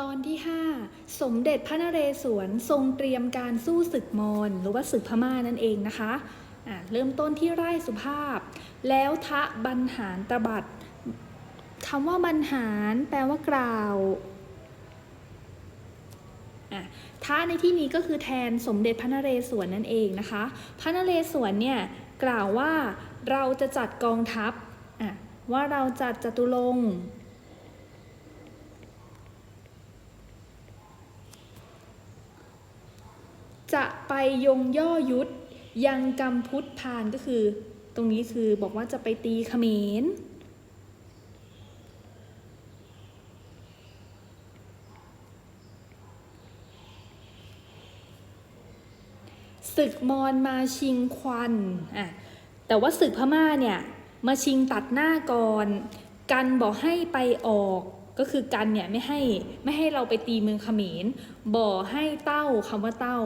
ตอนที่ 5 สมเด็จพระนเรศวรทรงเตรียมการสู้ศึกมอญหรือว่าศึกพม่านั่นเองนะคะะเริ่มต้นที่ไร่สุภาพ แล้วทะบรรหารตะบัดคำว่าบรรหารแปลว่ากล่าวอะทะในที่นี้ก็คือแทนสมเด็จพระนเรศวรนั่นเองนะคะ พระนเรศวรเนี่ยกล่าวว่าเราจะจัดกองทัพว่าเราจัดจตุรงค์ จะไปยงย่อยุทธยังกำพุทธพานก็คือ ตรงนี้คือบอกว่าจะไปตีเขมรศึกมอญมาชิงควันอะแต่ว่าศึกพม่าเนี่ย มาชิงตัดหน้าก่อน กันบอกให้ไปออก ก็คือกันเนี่ยไม่ให้ไม่ให้เราไปตีเมืองเขมรบอกให้เต้าคำว่าเต้า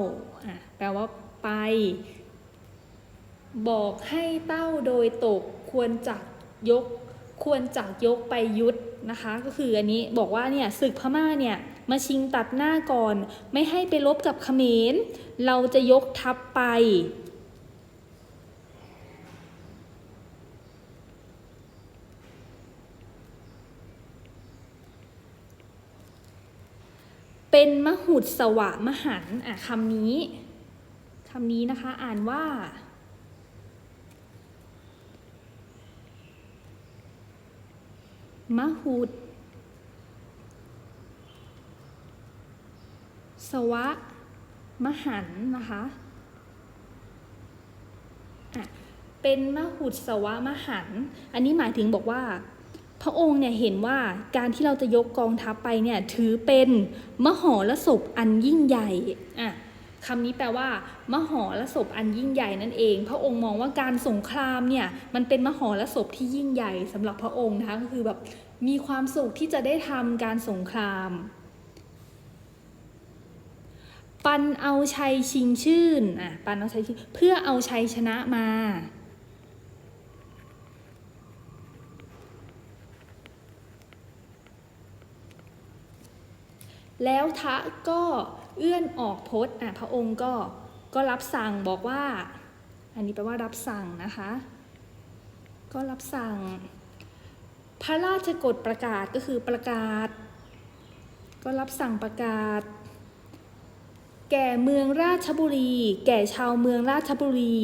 อะแปลว่าไป บอกให้เต้าโดยตกควรจักยกควรจักยกไปยุทธนะคะ ก็คืออันนี้บอกว่าเนี่ยศึกพม่าเนี่ยมาชิงตัดหน้าก่อน ไม่ให้ไปลบกับเขมร เราจะยกทัพไป เป็นมหุดสวะมหันอะคำนี้คำนี้นะคะอ่านว่า มหุดสวะมหันนะคะอะเป็นมหุดสวะมหัน อันนี้หมายถึงบอกว่า พระองค์เนี่ยเห็นว่าการที่เราจะยกกองทัพไปเนี่ยถือเป็นมหรสพอันยิ่งใหญ่อะคำนี้แปลว่า มหรสพอันยิ่งใหญ่นั่นเอง พระองค์มองว่าการสงครามเนี่ยมันเป็นมหรสพที่ยิ่งใหญ่สำหรับพระองค์นะคะก็คือแบบมีความสุขที่จะได้ทำการสงคราม ปันเอาชัยชิงชื่นอะปันเอาชัยชิงเพื่อเอาชัยชนะมา แล้วทะก็เอื้อนออกพจน์อะพระองค์ก็ก็รับสั่งบอกว่า อันนี้แปลว่ารับสั่งนะคะ ก็รับสั่ง พระราชกฎประกาศก็คือประกาศ ก็รับสั่งประกาศ แก่เมืองราชบุรี แก่ชาวเมืองราชบุรี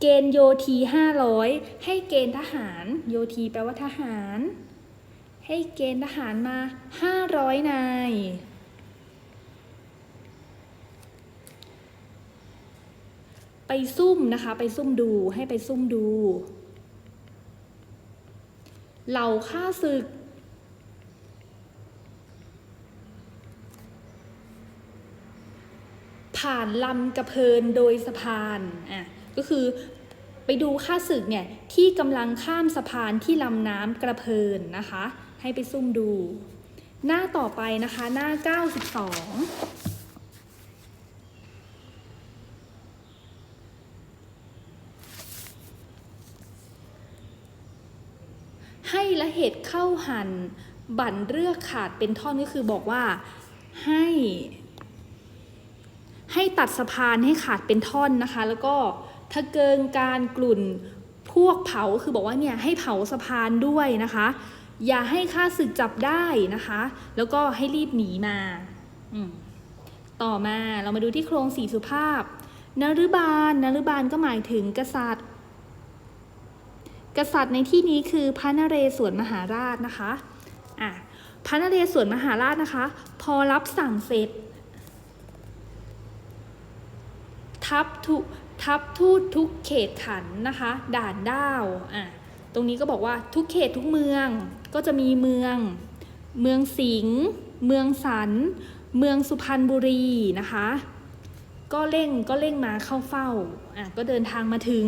เกณฑ์โยทีห้าร้อยให้เกณฑ์ทหาร โยทีแปลว่าทหาร ให้เกณฑ์ทหารมาห้าร้อยนาย ไปซุ่มนะคะ ไปซุ่มดูให้ไปซุ่มดู เหล่าข้าศึก ผ่านลำกระเพลินโดยสะพานอะก็คือไปดูข้าศึกเนี่ยที่กำลังข้ามสะพานที่ลำน้ำกระเพลินนะคะ ให้ไปซุ่มดู หน้าต่อไปนะคะหน้า 92 ให้ละเหตุเข้าหัน บั่นเลือกขาดเป็นท่อนก็คือบอกว่าให้ ให้ตัดสะพานให้ขาดเป็นท่อนนะคะ แล้วก็ถ้าเกินการกลุ่นพวกเผาคือบอกว่าเนี่ยให้เผาสะพานด้วยนะคะ อย่าให้ข้าศึกจับได้นะคะ แล้วก็ให้รีบหนีมาต่อมาเรามาดูที่โครงสี่สุภาพนรุบาลนรุบาลก็หมายถึงกษัตริย์ กษัตริย์ในที่นี้คือพระนเรศวรมหาราชนะคะอะพระนเรศวรมหาราชนะคะ พอรับสั่งเสร็จ ทัพทุทัพทูตทุกเขตขันนะคะ ด่านด้าวอะตรงนี้ก็บอกว่าทุกเขตทุกเมืองก็จะมีเมือง เมืองสิงห์เมืองสัน เมืองสุพรรณบุรีนะคะ ก็เร่งก็เร่งมาเข้าเฝ้าอะก็เดินทางมาถึง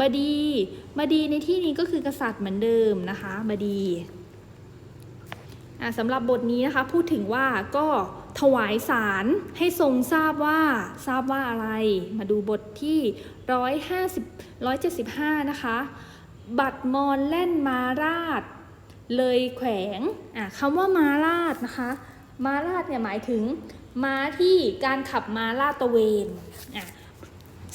บดี บดีในที่นี้ก็คือกษัตริย์เหมือนเดิมนะคะ บดีอะสำหรับบทนี้นะคะพูดถึงว่าก็ถวายสารให้ทรงทราบว่าทราบว่าอะไร มาดูบทที่ร้อยห้าสิบร้อยเจ็ดสิบห้านะคะ บัตรมอนแล่นมาราชเลยแขวงอะคำว่ามาลาดนะคะ มาลาดเนี่ยหมายถึงม้าที่การขับมาลาดตระเวนอะ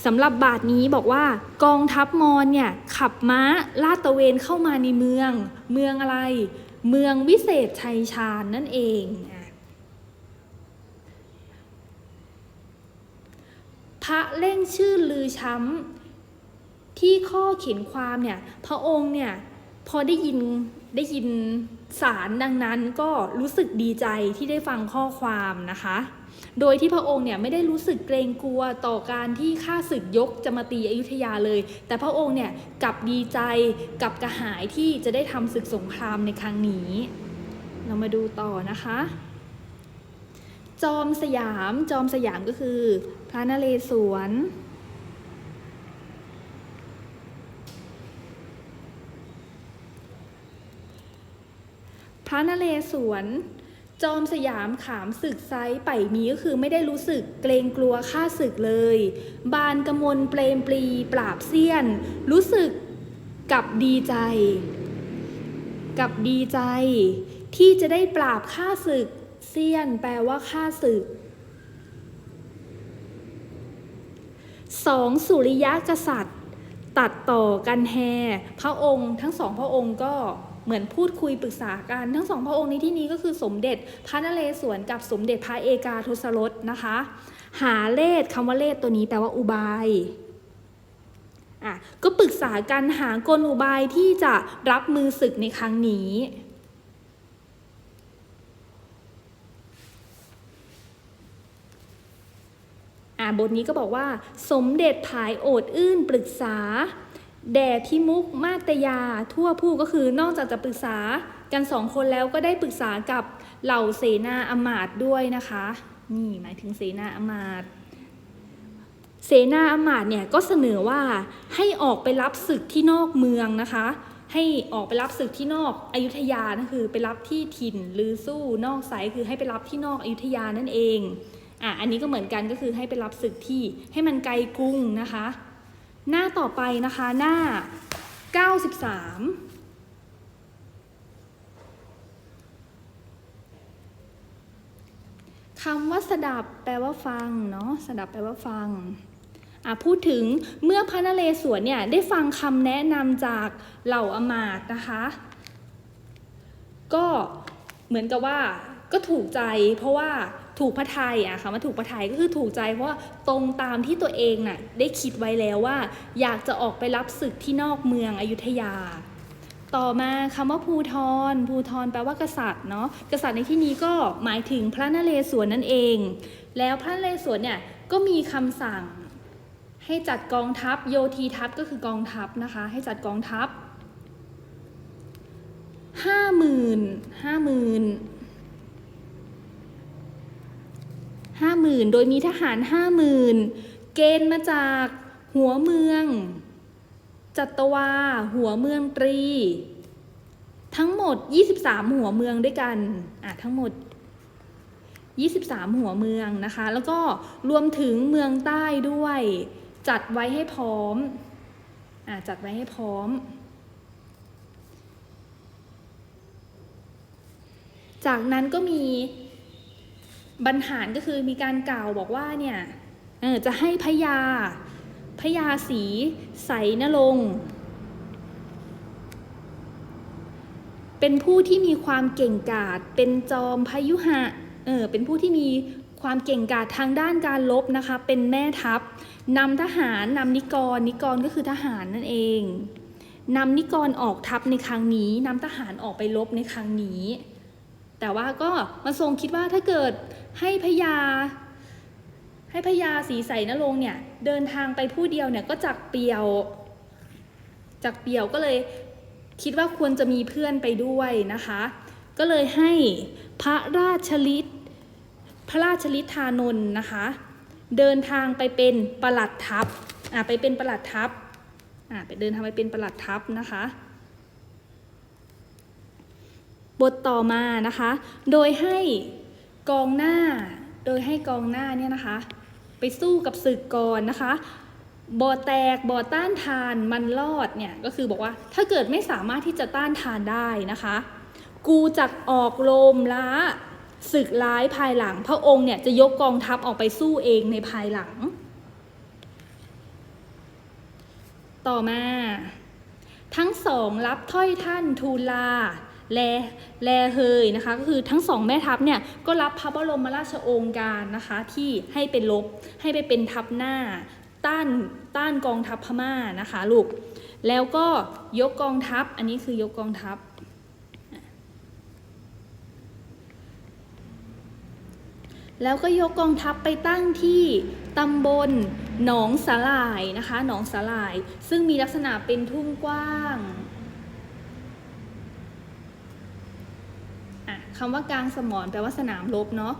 สำหรับบาทนี้บอกว่ากองทัพมอญเนี่ยขับม้าลาดตระเวนเข้ามาในเมือง เมืองอะไร เมืองวิเศษชัยชาญนั่นเองพระเล่งชื่อลือช้ำที่ข้อเขียนความเนี่ยพระองค์เนี่ยพอได้ยินได้ยิน สารดังนั้นก็รู้สึกดีใจที่ได้ฟังข้อความนะคะ โดยที่พระองค์เนี่ยไม่ได้รู้สึกเกรงกลัวต่อการที่ข้าศึกยกจะมาตีอยุธยาเลย แต่พระองค์เนี่ยกลับดีใจกับกระหายที่จะได้ทำศึกสงครามในครั้งนี้ เรามาดูต่อนะคะ จอมสยาม จอมสยามก็คือ พระนเรศวร พระนเรศวร จอมสยามขามศึกไซไปมีก็คือไม่ได้รู้สึกเกรงกลัวข้าศึกเลย บานกมลเปรมปรีปราบเซียน รู้สึกกับดีใจ กับดีใจ ที่จะได้ปราบข้าศึกเซียน แปลว่าข้าศึกสองสุริยะกษัตริย์ ตัดต่อกันแฮ พระองค์ทั้งสองพระองค์ก็ เหมือนพูดคุยปรึกษากัน ทั้งสองพระองค์ในที่นี้ก็คือสมเด็จพระนเรศวรกับสมเด็จพระเอกาทศรสนะคะ หาเลศคำว่าเลศตัวนี้แปลว่าอุบายอะก็ปรึกษากันหากลอุบายที่จะรับมือศึกในครั้งนี้บทนี้ก็บอกว่า สมเด็จผายโอดอื้นปรึกษา แด่พิมุกมาตยาทั่วผู้ก็คือนอกจากจะปรึกษากันสองคนแล้วก็ได้ปรึกษากับเหล่าเสนาอมาตด้วยนะคะ นี่หมายถึงเสนาอมาตเสนาอมาตเนี่ยก็เสนอว่าให้ออกไปรับศึกที่นอกเมืองนะคะ ให้ออกไปรับศึกที่นอกอยุธยานั่นคือไปรับที่ถิ่นหรือสู้นอกสายคือให้ไปรับที่นอกอยุธยานั่นเองอะอันนี้ก็เหมือนกันก็คือให้ไปรับศึกที่ให้มันไกลกรุงนะคะ หน้าต่อไปนะคะหน้า 93 คำว่าสดับแปลว่าฟังเนาะสดับแปลว่าฟังอะพูดถึงเมื่อพระนเรศวรเนี่ยได้ฟังคำแนะนำจากเหล่าอมาตนะคะ ก็เหมือนกับว่าก็ถูกใจเพราะว่า ถูกพระไทยอะค่ะมาถูกพระไทยก็คือถูกใจเพราะว่าตรงตามที่ตัวเองน่ะได้คิดไว้แล้วว่า อยากจะออกไปรับศึกที่นอกเมืองอยุธยา ต่อมาคำว่าภูทรภูทรแปลว่ากษัตริย์เนาะกษัตริย์ในที่นี้ก็หมายถึงพระนเรศวรนั่นเอง แล้วพระนเรศวรเนี่ยก็มีคำสั่งให้จัดกองทัพโยธีทัพก็คือกองทัพนะคะ ให้จัดกองทัพห้าหมื่นห้าหมื่น ห้าหมื่นโดยมีทหารห้าหมื่นเกณฑ์มาจากหัวเมือง จัตวา หัวเมืองตรี ทั้งหมด 23 หัวเมืองด้วยกัน อะ ทั้งหมด 23 หัวเมืองนะคะ แล้วก็รวมถึงเมืองใต้ด้วย จัดไว้ให้พร้อม อะ จัดไว้ให้พร้อมจากนั้นก็มี บรรหารก็คือมีการกล่าวบอกว่าเนี่ยจะให้พญาพญาสีใสนรงเป็นผู้ที่มีความเก่งกาจเป็นจอมพยุหะเออเป็นผู้ที่มีความเก่งกาจทางด้านการลบนะคะ เป็นแม่ทัพนำทหารนำนิกร นิกรก็คือทหารนั่นเองนำนิกรออกทัพในครั้งนี้นำทหารออกไปลบในครั้งนี้ แต่ว่าก็มาทรงคิดว่าถ้าเกิดให้พญาให้พญาสีใสนรงค์เนี่ยเดินทางไปผู้เดียวเนี่ยก็จักเปียวจักเปียวก็เลยคิดว่าควรจะมีเพื่อนไปด้วยนะคะ ก็เลยให้พระราชลิตพระราชลิทานนท์นะคะ เดินทางไปเป็นประหลัดทัพอ่าไปเป็นประหลัดทัพอ่าไปเดินทางไปเป็นประหลัดทัพนะคะ บทต่อมานะคะ โดยให้กองหน้า โดยให้กองหน้าเนี่ยนะคะ ไปสู้กับศึกก่อนนะคะบ่อแตกบ่อต้านทานมันรอดเนี่ยก็คือบอกว่าถ้าเกิดไม่สามารถที่จะต้านทานได้นะคะ กูจักออกโลมล้าศึกร้ายภายหลัง พระองค์เนี่ยจะยกกองทัพออกไปสู้เองในภายหลัง ต่อมา ทั้งสองรับถ้อยท่านทูลลา แลแลเฮยนะคะ ก็คือทั้งสองแม่ทัพเนี่ยก็รับพระบรมราชโองการนะคะที่ให้ไปลบให้ไปเป็นทัพหน้าต้านต้านกองทัพพม่านะคะลูกแล้วก็ยกกองทัพ อันนี้คือยกกองทัพแล้วก็ยกกองทัพไปตั้งที่ตำบลหนองสาลายนะคะหนองสาลาย ซึ่งมีลักษณะเป็นทุ่งกว้างอะ คำว่ากลางสมรแปลว่าสนามรบเนาะ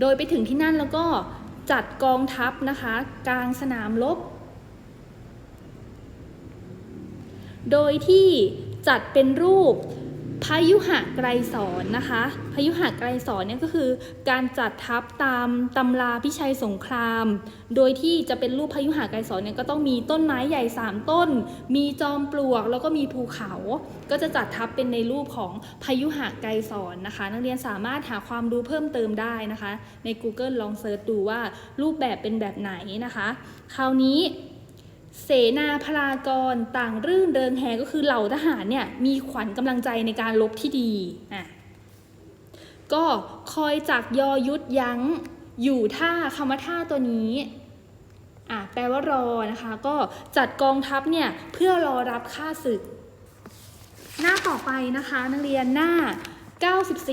โดยไปถึงที่นั่นแล้วก็จัดกองทัพนะคะกลางสนามรบโดยที่จัดเป็นรูป พายุหะไกรสอนนะคะพายุหะไกรสอนเนี่ยก็คือการจัดทัพตามตำราพิชัยสงคราม โดยที่จะเป็นรูปพายุหะไกรสอนเนี่ยก็ต้องมีต้นไม้ใหญ่ 3 ต้น มีจอมปลวกแล้วก็มีภูเขา ก็จะจัดทัพเป็นในรูปของพายุหะไกรสอนนะคะ นักเรียนสามารถหาความรู้เพิ่มเติมได้นะคะ ใน Google ลองเซิร์ชดูว่ารูปแบบเป็นแบบไหนนะคะ คราวนี้ เสนาพลากรต่างรื่นเริงแฮก็คือเหล่าทหารเนี่ยมีขวัญกำลังใจในการลบที่ดีอะก็คอยจักยอยุดยั้งอยู่ท่าคำว่าท่าตัวนี้อะแปลว่ารอนะคะ ก็จัดกองทัพเนี่ยเพื่อรอรับค่าศึก หน้าต่อไปนะคะ นักเรียนหน้า 94